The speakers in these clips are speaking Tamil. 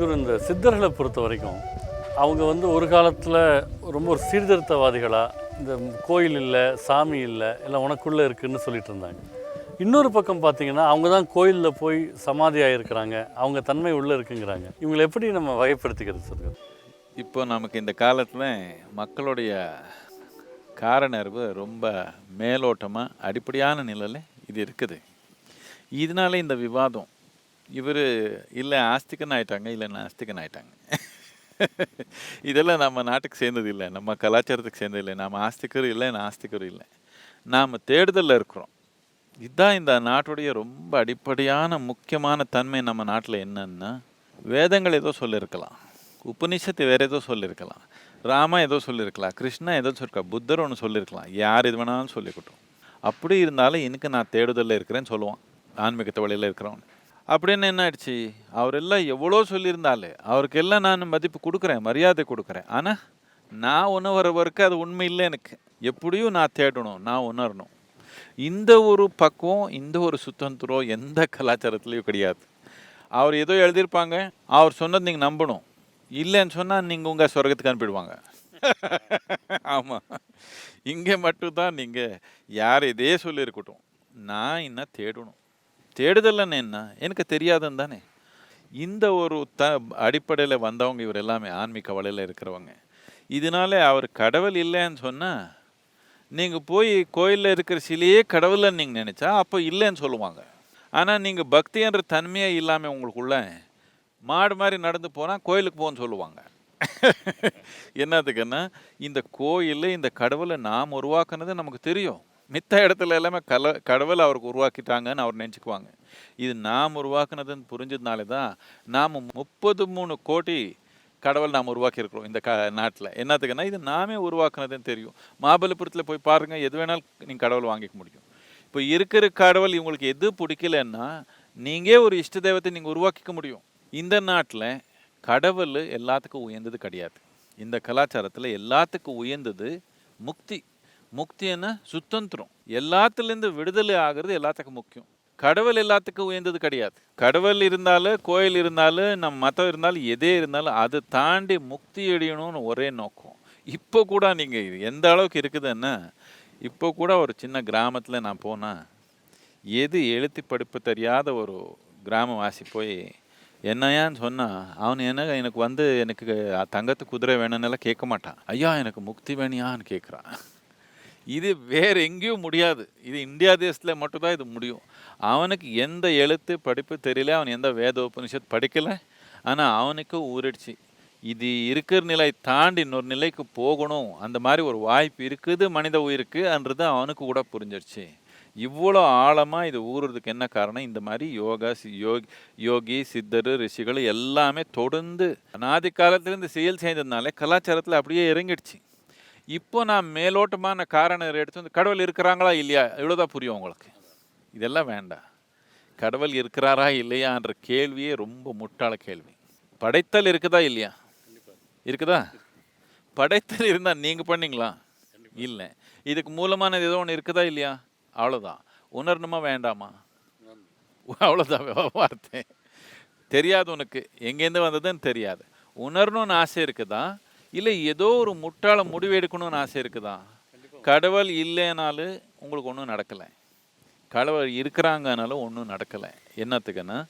குரு இந்த சித்தர்களை பொறுத்த வரைக்கும் அவங்க வந்து ஒரு காலத்தில் ரொம்ப ஒரு சீர்திருத்தவாதிகளாக இந்த கோயில் இல்லை சாமி இல்லை எல்லாம் உனக்குள்ளே இருக்குன்னு சொல்லிட்டு இருந்தாங்க. இன்னொரு பக்கம் பார்த்தீங்கன்னா அவங்க தான் கோயிலில் போய் சமாதி ஆகிருக்கிறாங்க அவங்க தன்மை உள்ளே இருக்குங்கிறாங்க. இவங்களை எப்படி நம்ம வகைப்படுத்திக்கிறது சத்குரு இப்போ நமக்கு இந்த காலத்தில் மக்களுடைய காரணர்வு ரொம்ப மேலோட்டமாக அடிப்படையான நிலையில் இது இருக்குது. இதனால இந்த விவாதம் இவர் இல்லை ஆஸ்திகன் ஆயிட்டாங்க இல்லை நாஸ்திகன் ஆயிட்டாங்க இதெல்லாம் நம்ம நாட்டுக்கு சேர்ந்தது இல்லை நம்ம கலாச்சாரத்துக்கு சேர்ந்தது இல்லை நாம் ஆஸ்திகரும் இல்லை நாஸ்திகரும் இல்லை. நாம் தேடுதலில் இருக்கிறோம். இதுதான் இந்த நாட்டுடைய ரொம்ப அடிப்படையான முக்கியமான தன்மை நம்ம நாட்டில் என்னன்னா வேதங்கள் ஏதோ சொல்லியிருக்கலாம் உபநிஷத்து வேறு ஏதோ சொல்லியிருக்கலாம் ராமா ஏதோ சொல்லியிருக்கலாம் கிருஷ்ணா ஏதோ சொல்லிருக்கா புத்தர் ஒன்று சொல்லியிருக்கலாம் யார் இது வேணாலும் சொல்லிக்கிட்டோம். அப்படி இருந்தாலும் எனக்கு நான் தேடுதலில் இருக்கிறேன்னு சொல்லுவான். ஆன்மீகத்த வழியில் இருக்கிறவன். அப்படின்னு என்ன ஆயிடுச்சு? அவரெல்லாம் எவ்வளோ சொல்லியிருந்தாலே அவருக்கெல்லாம் நான் மதிப்பு கொடுக்குறேன் மரியாதை கொடுக்குறேன். ஆனால் நான் உணர்வருக்கு அது உண்மை இல்லை எனக்கு. எப்படியும் நான் தேடணும் நான் உணரணும். இந்த ஒரு பக்குவம் இந்த ஒரு சுதந்திரம் எந்த கலாச்சாரத்துலேயும் கிடையாது. அவர் ஏதோ எழுதியிருப்பாங்க அவர் சொன்னது நீங்கள் நம்பணும். இல்லைன்னு சொன்னால் நீங்கள் உங்கள் சொர்க்கத்துக்கு அனுப்பிடுவாங்க. ஆமாம் இங்கே மட்டும்தான் நீங்கள் யார் இதே சொல்லியிருக்கட்டும். நான் என்ன தேடணும். தேடுதல்னு என்ன? எனக்கு தெரியாதுன்னு தானே. இந்த ஒரு த அடிப்படையில் வந்தவங்க இவர் எல்லாமே ஆன்மீக வலையில் இருக்கிறவங்க. இதனால அவர் கடவுள் இல்லைன்னு சொன்னால் நீங்கள் போய் கோயிலில் இருக்கிற சிலையே கடவுள்னு நீங்கள் நினச்சா அப்போ இல்லைன்னு சொல்லுவாங்க. ஆனால் நீங்கள் பக்தின்ற தன்மையே இல்லாமல் உங்களுக்குள்ள மாடு மாதிரி நடந்து போனால் கோயிலுக்கு போகணும்னு சொல்லுவாங்க. என்னத்துக்குன்னா இந்த கோயிலில் இந்த கடவுளை நாம் உருவாக்குனது நமக்கு தெரியும். மித்த இடத்துல எல்லாமே கல கடவுள் அவருக்கு உருவாக்கிட்டாங்கன்னு அவர் நினச்சிக்குவாங்க. இது நாம் உருவாக்குனதுன்னு புரிஞ்சதுனால தான் நாம் முப்பது மூணு கோடி கடவுள் நாம் உருவாக்கியிருக்கிறோம் இந்த க நாட்டில். என்னத்துக்குன்னா இது நாமே உருவாக்குனதுன்னு தெரியும். மாபலிபுரத்தில் போய் பாருங்கள் எது வேணாலும் நீங்கள் கடவுள் வாங்கிக்க முடியும். இப்போ இருக்கிற கடவுள் இவங்களுக்கு எது பிடிக்கலன்னா நீங்கள் ஒரு இஷ்ட தெய்வத்தை நீங்கள் உருவாக்கிக்க முடியும். இந்த நாட்டில் கடவுள் எல்லாத்துக்கும் உயர்ந்தது கிடையாது. இந்த கலாச்சாரத்தில் எல்லாத்துக்கும் உயர்ந்தது முக்தி. முக்தி என்ன? சுதந்திரம். எல்லாத்துலேருந்து விடுதலை ஆகிறது எல்லாத்துக்கும் முக்கியம். கடவுள் எல்லாத்துக்கும் உயர்ந்தது கிடையாது. கடவுள் இருந்தாலும் கோயில் இருந்தாலும் நம்ம மதம் இருந்தாலும் எதே இருந்தாலும் அதை தாண்டி முக்தி அடையணும்னு ஒரே நோக்கம். இப்போ கூட நீங்கள் எந்த அளவுக்கு இருக்குதுன்னா இப்போ கூட ஒரு சின்ன கிராமத்தில் நான் போனால் எது எழுத்து படிப்பு தெரியாத ஒரு கிராமவாசி போய் என்னையான்னு சொன்னால் அவன் என்ன எனக்கு வந்து எனக்கு தங்கத்து குதிரை வேணும்னெல்லாம் கேட்க மாட்டான். ஐயா எனக்கு முக்தி வேணியான்னு கேட்குறான். இது வேறு எங்கேயும் முடியாது. இது இந்தியா தேசத்தில் மட்டும்தான் இது முடியும். அவனுக்கு எந்த எழுத்து படிப்பு தெரியல. அவன் எந்த வேத உபனிஷத் படிக்கலை. ஆனால் அவனுக்கு ஊறிடுச்சு. இது இருக்கிற நிலை தாண்டி இன்னொரு நிலைக்கு போகணும். அந்த மாதிரி ஒரு வாய்ப்பு இருக்குது. மனித உயிருக்குன்றது அவனுக்கு கூட புரிஞ்சிடுச்சு இவ்வளோ ஆழமாக இது ஊறுறதுக்கு என்ன காரணம்? இந்த மாதிரி யோகா சி- யோகி யோகி சித்தர் ரிஷிகள் எல்லாமே தொடர்ந்து அநாதி காலத்திலேருந்து செயல் செய்ததுனால கலாச்சாரத்தில் அப்படியே இறங்கிடுச்சு. இப்போ நான் மேலோட்டமான காரணம் எடுத்து வந்து கடவுள் இருக்கிறாங்களா இல்லையா? இவ்வளோதான் புரியும் உங்களுக்கு. இதெல்லாம் வேண்டாம். கடவுள் இருக்கிறாரா இல்லையான்ற கேள்வியே ரொம்ப முட்டாள கேள்வி. படைத்தல் இருக்குதா இல்லையா? இருக்குதா? படைத்தல் இருந்தால் நீங்கள் பண்ணீங்களா? இல்லை. இதுக்கு மூலமானது ஏதோ ஒன்று இருக்குதா இல்லையா? அவ்வளோதான் உணரணுமா வேண்டாமா? அவ்வளோதான் வார்த்தை. தெரியாது உனக்கு. எங்கேருந்து வந்ததுன்னு தெரியாது. உணரணும்னு ஆசை இருக்குதா? இல்லை ஏதோ ஒரு முட்டாள முடிவு எடுக்கணும்னு ஆசை இருக்குதா? கடவுள் இல்லைனாலும் உங்களுக்கு ஒன்றும் நடக்கலை. கடவுள் இருக்கிறாங்கனாலும் ஒன்றும் நடக்கலை. என்னத்துக்குன்னா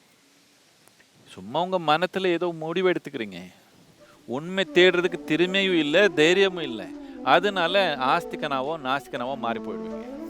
சும்மா உங்கள் மனத்தில் ஏதோ முடிவு எடுத்துக்கிறீங்க. உண்மை தேடுறதுக்கு திறமையும் இல்லை தைரியமும் இல்லை. அதனால ஆஸ்திகனாவோ நாஸ்திகனாவோ மாறி போயிடுவீங்க.